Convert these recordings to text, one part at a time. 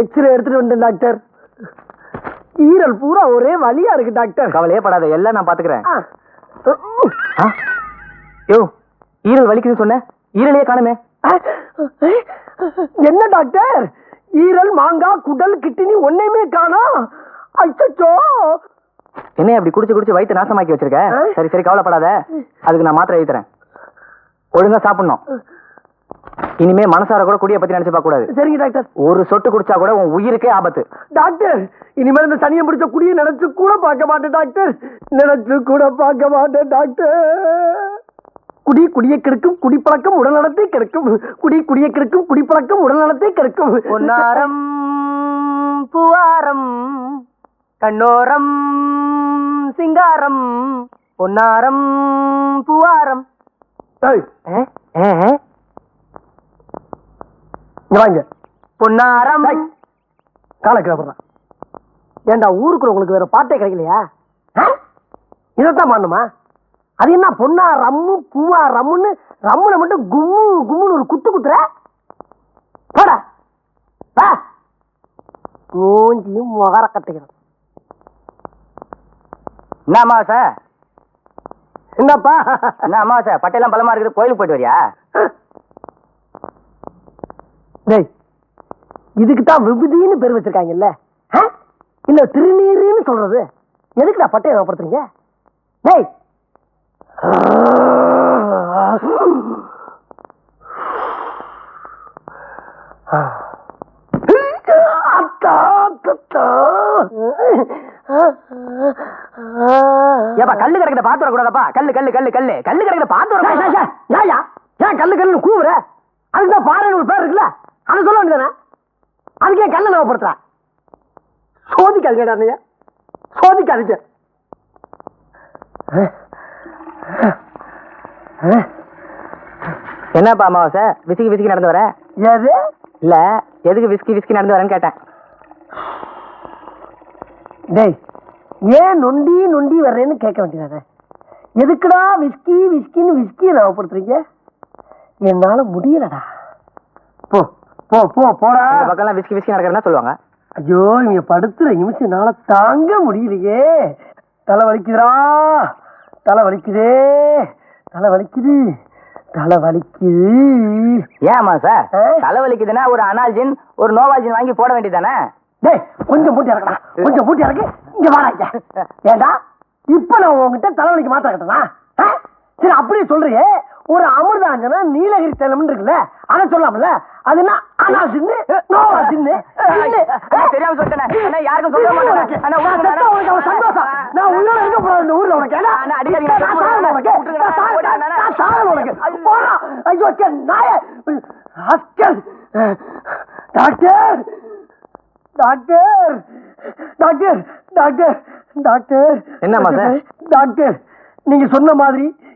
X ray எடுத்துட்டு வந்தேன் doctor ஈரல் பூரா ஒரே வலியா இருக்கு டாக்டர் கவலையே படாத எல்லாம் நான் பாத்துக்கிறேன்? யோ ஈரல் வலிக்குதுன்னு சொன்ன? ஈரலையே காணுமே. என்ன டாக்டர் ஈரல் மாங்காய் குடல் கிட்னி ஒன்னையுமே காணோம் அச்சோ என்ன அப்படி குடிச்சு குடிச்சு வயிற்று நாசமாக்கி வச்சிருக்க? சரி சரி கவலைப்படாத. அதுக்கு நான் மாத்திரை எழுதி தரேன் ஒழுங்கா சாப்பிடணும். இனிமே மனசார கூட குடிய பத்தி நினைச்சு பார்க்க கூடாது சரிங்க டாக்டர். ஒரு சொட்டு குடிச்சா கூட உன் உயிருக்கே ஆபத்து. டாக்டர் இனிமேல் இந்த சனியை பிடிச்ச குடியை நினைச்சு கூட பார்க்க மாட்டேன் டாக்டர். நினைச்சு கூட பார்க்க மாட்டேன் டாக்டர். குடி குடியை கெடுக்கும் குடிப்பழக்கம் உடல்நலத்தை கெடுக்கும். குடி குடியை கெடுக்கும் குடிப்பழக்கம் உடல்நலத்தை கெடுக்கும். பொன்னாரம் பூவாரம் கண்ணோரம் சிங்காரம் பொன்னாரம் பூவாரம். ஏய், இங்க வாங்க. பொன்னாரம். காலை கிளம்புறான் ஏண்டா ஊருக்குள்ள உங்களுக்கு வேற பாட்டே கிடைக்கலையா? இதைத்தான் பண்ணுமா அது என்ன பொண்ணா ரம்மு பூவா ரம்முன்னு ரம்முல மட்டும் கும்மு கும்முன்னு ஒரு குத்து குத்துற? போடா. மூஞ்சியும் முகர கட்டுகிறோம் என்ன அமாவாசை? என்னப்பா? என்ன அமாவாசை? பட்டையெல்லாம் பலமா இருக்குது கோயிலுக்கு போயிட்டு வரியா? இதுக்கு தான் விபூதின்னு பேர் வச்சிருக்காங்கல்ல? ஆ? இல்ல திருநீருன்னு சொல்றது. எதுக்கு நான் பட்டையை ஞாபகப்படுத்துறீங்க டேய். அத்தா, அத்தா. ஏப்பா கல்லு கிடக்குத பாத்து வரக்கூடாதப்பா. கல்லு கல்லு கல்லு கல்லு. கல்லு கிடக்குத பாத்து ஏய், ஏய், வரக்கூடாது ஏன் கல்லு கல்லுன்னு கூவுற? அதுக்கு தான் பாறைன்னு ஒரு பேர் இருக்குல்ல? அதை சொல்ல வேண்டியதானே? அதுக்கு கல்லை ஞாபகப்படுத்துற சோதிக்காதீங்கடா நீங்க சோதிக்காதீங்க என்னப்பா அமாவாசை? விசிக்கி விசிக்கி நடந்து வர? எது? இல்ல எதுக்கு விஸ்கி விஸ்கி நடந்து வரேன்னு கேட்டேன். டேய் ஏன் நொண்டி நொண்டி வர்றேன்னு கேட்க வேண்டியதானே? எதுக்குடா விஸ்கி விஸ்கின்னு விஸ்கியை ஞாபகப்படுத்துறீங்க என்னால முடியலடா. போ. போ போ போடா. இந்த பக்கம்லாம் விஸ்கி விஸ்கி நடக்கிறதா சொல்லுவாங்க. ஐயோ இவங்க படுத்துற நிமிஷம் என்னால தாங்க முடியலையே. தலை வலிக்குதுடா. தலை வலிக்குதே. தலை வலிக்குது. தலை வலிக்குது. ஏன் அமாவாசை ஆ? தலைவலிக்குதுன்னா ஒரு அனால்ஜின் ஒரு நோவாஜின் வாங்கி போட வேண்டியதானே டேய் கொஞ்சம் மூட்டி இறக்கடா. கொஞ்சம் மூட்டி இறக்கு. இங்க வாடா இங்க. ஏண்டா? இப்ப நான் உன்கிட்ட தலைவலிக்கு மாத்திரை கட்டனா சரி அப்படியே சொல்றியே ஒரு அமிர்தாஞ்சனா நீலகிரி தைலம் இருக்குல்ல அதை சொல்லாமல அது என்ன அனா சின்னு நோவா சின்னு. தெரியாம சொல்லிட்டேனே. யாருக்கும் சொல்ல மாட்டேனே. உனக்கு அவன் சந்தோஷம். நான் உயிரோட இருக்க போறேன் இந்த ஊர்ல உனக்கு. உனக்கு. போடா. ஐயோ, நாயே. Rascal. Doctor doctor doctor doctor doctor என்னம்மா சார்? டாக்டர் நீங்க சொன்ன மாதிரி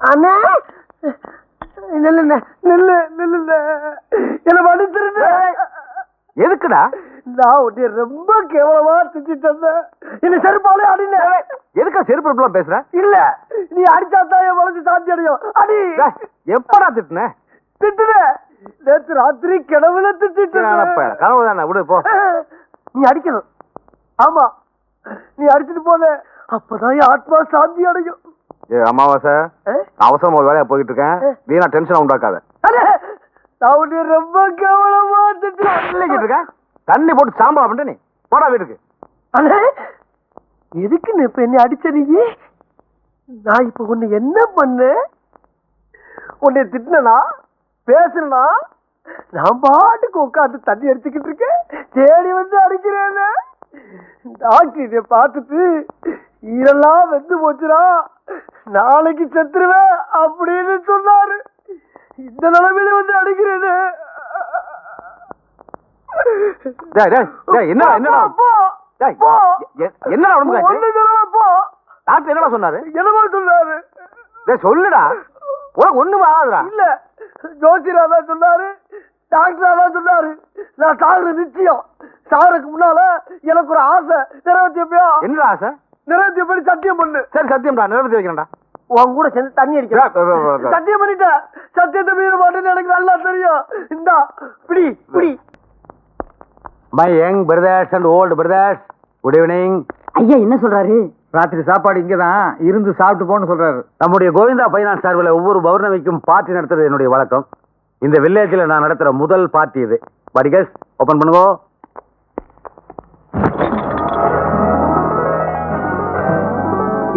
அண்ணா! நில்லு நில்லு நில்லு என்ன மன்னிச்சிருந்த எதுக்குடா? நான் உன்னை ரொம்ப கேவலமா திட்டிட்டேன் என்ன செருப்பாலே அடின. எதுக்கா செருப்பு இருப்பெல்லாம் பேசுற? இல்ல நீ அடிச்சாதான் என் மனசு சாந்தி அடையும். அடி. எப்படா திட்டுன? திட்டுன. நேற்று ராத்திரி கிணவுல திட்டிட்டு கனவு தானே? விடு போ. நீ அடிக்கணும். ஆமா. நீ அடிச்சிட்டு போன. அப்பதான் ஆத்மா சாந்தி அடையும். ஏ அமாவாசை. அவசரமா ஒரு வேலையா போயிட்டு இருக்கேன். வீணா டென்ஷன் உண்டாக்காத. நான் உன்னை ரொம்ப இல்லைக்கிட்டு திட்டிட்டு இருக்க? தண்ணி போட்டு சாம்பலா பண்ணிட்டு நீ. போடா வீட்டுக்கு. அண்ணே எதுக்கு நீ இப்ப என்ன அடிச்ச நீ? நான் இப்ப உன்னை என்ன பண்ணேன்? உன்னை திட்டினா பேசுனா நான் பாட்டுக்கு உட்காந்து தண்ணி அடிச்சுக்கிட்டு இருக்கேன். தேடி வந்து அடிக்கிறேன். டாக்டர் இதை பார்த்துட்டு ஈரெல்லாம் வெந்து போச்சுடா. நாளைக்கு செத்துருவேன் அப்படின்னு சொன்னாரு. இந்த நிலைமையில வந்து டேய், டேய், என்னடா, சொன்னாரு? என்னமோ சொன்னாரு? சொல்லுடா. உனக்கு ஒண்ணுமே ஆகாதுடா. இல்ல. ஜோசியரா தான் சொன்னாரு டாக்டரா தான் சொன்னாரு. நான் சாகுற நிச்சயம். சாகுறதுக்கு முன்னால எனக்கு ஒரு ஆசை. நிறைவேற்றி வைப்பியா என்னடா ஆசை? நிறைவேற்றி வைப்படி சத்தியம் பண்ணு? சரி சத்தியம்டா. நிறைவேற்றி வைக்கிறேன்டா. உன் கூட சேர்ந்து தண்ணி அடிக்கிறேன். சத்தியம் பண்ணிட்டேன் சத்தியத்தை மீற மாட்டேன்னு எனக்கு நல்லா தெரியும். இந்தா பிடி பிடி. My young brothers and old brothers good evening ஐயா என்ன சொல்றாரு? ராத்திரி சாப்பாடு இங்கே தான் இருந்து சாப்பிட்டு போன்னு சொல்றாரு. நம்முடைய கோவிந்தா பைனான்ஸ் சார்பில் ஒவ்வொரு பௌர்ணமிக்கும் பார்ட்டி நடத்துறது என்னுடைய வழக்கம். இந்த வில்லேஜில் நான் நடத்துற முதல் பார்ட்டி இது. படிகஸ் ஓபன் பண்ணுங்க.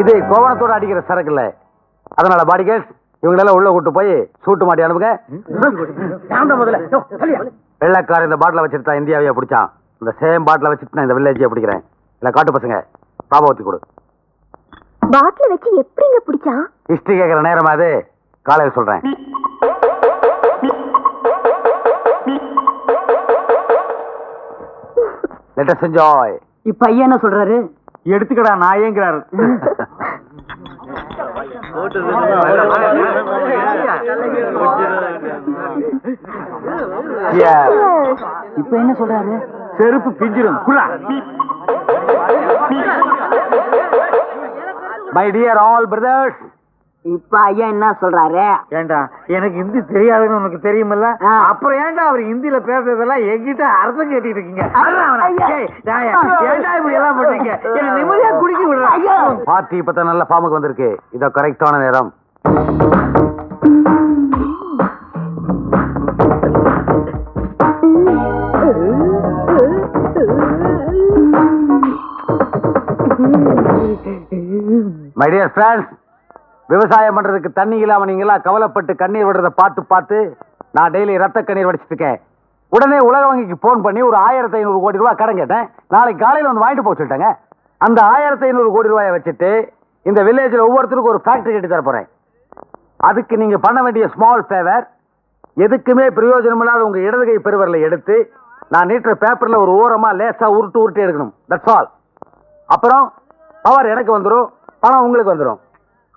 இது கோவணத்தோட அடிக்கிற சரக்கு இல்ல. அதனால பாடிகஸ் இவங்களெல்லாம் உள்ள கூட்டு போய் சூட்டு மாட்டி அனுப்புங்க. வெள்ளக்கார இந்த பாட்டில வச்சுட்டு தான் இந்தியாவையே பிடிச்சான். இந்த சேம் பாட்டில வச்சுட்டு நான் இந்த வில்லேஜையே பிடிக்கிறேன். இல்ல காட்டு பசங்க பாபாவத்தி கொடு. பாட்டில வச்சு எப்படிங்க பிடிச்சான் ஹிஸ்டரி கேட்குற நேரமா அது? காலையில் சொல்றேன். லெட் அஸ் என்ஜாய் இப்ப ஐயா என்ன சொல்றாரு? எடுத்துக்கடா நான் ஏங்கிறாரு. இப்ப என்ன சொல்றாரு? செருப்பு பிஞ்சிரும். குள்ளா மை டியர் ஆல் பிரதர்ஸ் இப்ப ஐயா என்ன சொல்றாரு? ஏண்டா எனக்கு ஹிந்தி தெரியாதுன்னு உனக்கு தெரியுமில்ல. அப்புறம் ஏன்டா அவர் ஹிந்தில பேசுறதெல்லாம் என்கிட்ட அர்த்தம் கேட்டுட்டு இருக்கீங்க? ஏன்டா இப்படி எல்லாம் பண்றீங்க? என்ன நிம்மதியா குடிக்க விடுறா. பார்ட்டி இப்போ தான் நல்ல ஃபார்முக்கு வந்திருக்கு. இதோ கரெக்டான நேரம். மை டியர் ஃப்ரெண்ட்ஸ் விவசாயம் பண்ணுறதுக்கு தண்ணி இல்லாமல் நீங்களாம் கவலைப்பட்டு கண்ணீர் விடுறத பார்த்து பார்த்து நான் டெய்லி ரத்த கண்ணீர் வடிச்சிட்டுருக்கேன் உடனே உலக வங்கிக்கு ஃபோன் பண்ணி ஒரு ஆயிரத்தி ஐநூறு கோடி ரூபாய் கடன் கேட்டேன். நாளைக்கு காலையில் வந்து வாங்கிட்டு போக சொல்லிட்டாங்க. அந்த ஆயிரத்தி ஐநூறு கோடி ரூபாயை வச்சுட்டு இந்த வில்லேஜில் ஒவ்வொருத்தருக்கும் ஒரு ஃபேக்ட்ரி கட்டி தர போகிறேன் அதுக்கு நீங்கள் பண்ண வேண்டிய ஸ்மால் ஃபேவர் எதுக்குமே பிரயோஜனம் இல்லாத உங்கள் இடதுகை பெருவரில் எடுத்து நான் நீட்டுற பேப்பரில் ஒரு ஓரமாக லேசாக உருட்டு உருட்டு எடுக்கணும். தட்ஸ் ஆல் அப்புறம் பவர் எனக்கு வந்துடும் பணம் உங்களுக்கு வந்துடும்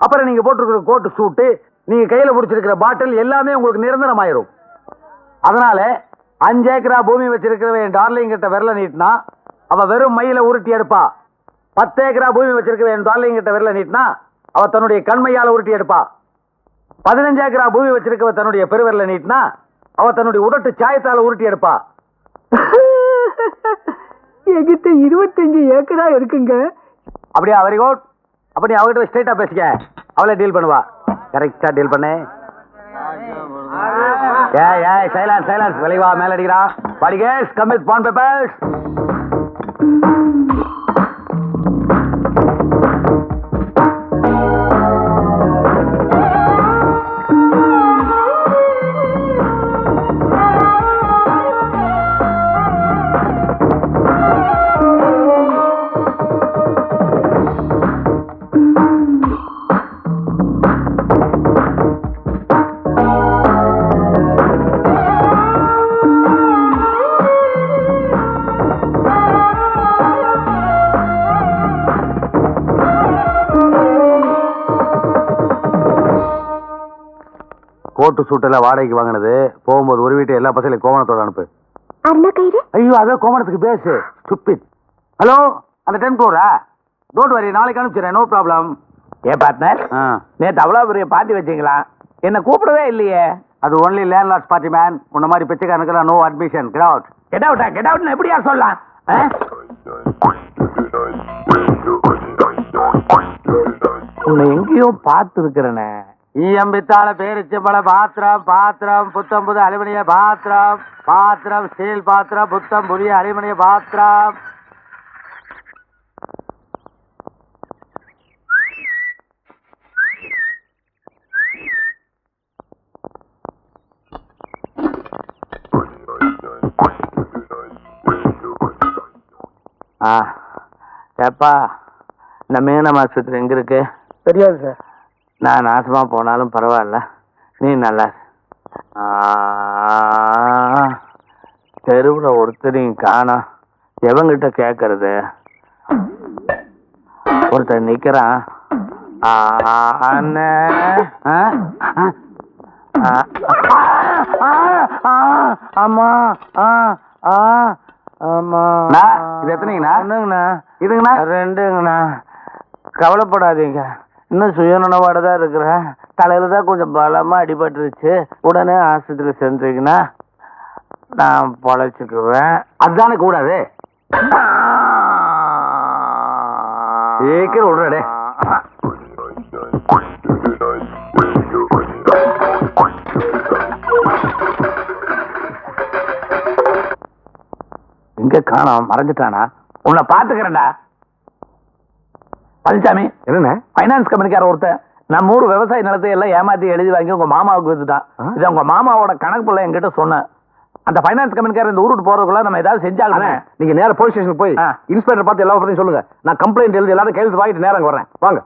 அப்புறம் நீங்க போட்டிருக்கிற கோட்டு சூட்டு நீங்க கையில பிடிச்சிருக்கிற பாட்டில் எல்லாமே உங்களுக்கு நிரந்தரமாயிரும். அதனால அஞ்சு ஏக்கரா பூமி வச்சிருக்கிறவன் டார்லிங் கிட்ட விரல நீட்டினா அவ வெறும் மயில உருட்டி எடுப்பா. பத்து ஏக்கரா பூமி வச்சிருக்கிறவன் டார்லிங் கிட்ட விரல நீட்டினா அவ தன்னுடைய கண்மையால உருட்டி எடுப்பா. பதினஞ்சு ஏக்கரா பூமி வச்சிருக்கவ தன்னுடைய பெருவிரல நீட்டினா அவ தன்னுடைய உதட்டு சாயத்தால உருட்டி எடுப்பா. என்கிட்ட இருபத்தஞ்சு ஏக்கரா இருக்குங்க. அப்படியா? வெரி குட் அப்ப நீ அவகிட்ட ஸ்ட்ரைட்டா பேசிக்க. அவளே டீல் பண்ணுவா. கரெக்டா டீல் பண்ணு. ஏய் ஏய் சைலன்ஸ் சைலன்ஸ் விளைவா மேல அடிக்கிறா படிகேஸ் come with pen papers coat சூட்டெல்லாம் வாடகைக்கு வாங்கினது. போகும்போது ஒரு வீட்டு எல்லா பசங்களையும் கோவணத்தோட அனுப்பு. அருணா கயிறு ஐயோ அதான் கோமணத்துக்கு பேசு. ஸ்டூபிட் ஹலோ அந்த டென் க்ரோரா டோன்ட் வரி நாளைக்கு அனுப்பிச்சிடுறேன். நோ ப்ராப்ளம் ஏன் பார்ட்னர் நேத்து அவ்வளவு பெரிய பார்ட்டி வச்சீங்களா? என்ன கூப்பிடவே இல்லையே. அது ஒன்லி லேண்ட்லார்ட்ஸ் பார்ட்டி மேன் உன்ன மாதிரி பிச்சைக்காரனுக்கெல்லாம் no admission get out get அவுட்டா கெட் அவுட்னு எப்படியா சொல்லலாம்? ஆ? உன்னை எங்கேயோ பார்த்து இருக்கிறனே ஈயம் பித்தாள பேரிச்சம்பழ பாத்திரம் பாத்திரம் புத்தம் புது அலுமினிய பாத்திரம் பாத்திரம் ஸ்டீல் பாத்திரம் புத்தம் புதிய அலுமினிய பாத்திரம். ஆ எப்பா இந்த மீன மாசத்துல எங்க இருக்கு தெரியாது சார். நான் நாசமா போனாலும் பரவாயில்ல. நீ நல்லா தெருவுல ஒருத்தரையும் காணோம் எவங்கிட்ட? ஆ, ஆ, ஆ, அம்மா ஆ ஆ ஆமா இது எத்தனைங்கண்ணா? ஒண்ணுங்கண்ணா. இதுங்கண்ணா? ரெண்டுங்கண்ணா. கவலைப்படாதீங்க. இன்னும் சுயநலவோட தான் இருக்கிறேன். தலையில தான் கொஞ்சம் பலமாக அடிபட்டுருச்சு. உடனே ஆஸ்பத்திரி சேர்ந்துருக்குன்னா நான் பொழைச்சுக்குவேன். அதுதானே கூடாது. சீக்கிரம் விடுறடே இங்க காணோம் மறைஞ்சிட்டானா? உன்னை பாத்துக்கிறேன்டா பழனிசாமி என்னண்ணே ஃபைனான்ஸ் கம்பெனிக்கார ஒருத்தன் நம்ம ஊர் விவசாய நிலத்தை எல்லாம் ஏமாத்தி எழுதி வாங்கி உங்க மாமாவுக்கு வித்துட்டான்? இது உங்க மாமாவோட கணக்கு பிள்ளை என்கிட்ட சொன்னேன். அந்த ஃபைனான்ஸ் கம்பெனிக்கார இந்த ஊருக்கு போறதுக்குள்ள நம்ம ஏதாவது செஞ்சாகணும் நீங்க நேரா போலீஸ் ஸ்டேஷனுக்கு போய். இன்ஸ்பெக்டர் பார்த்து எல்லா பத்தியும் சொல்லுங்க. நான் கம்ப்ளைண்ட் எழுதி எல்லாரும் கையெழுத்து வாங்கிட்டு நேரம் வர்றேன். வாங்க.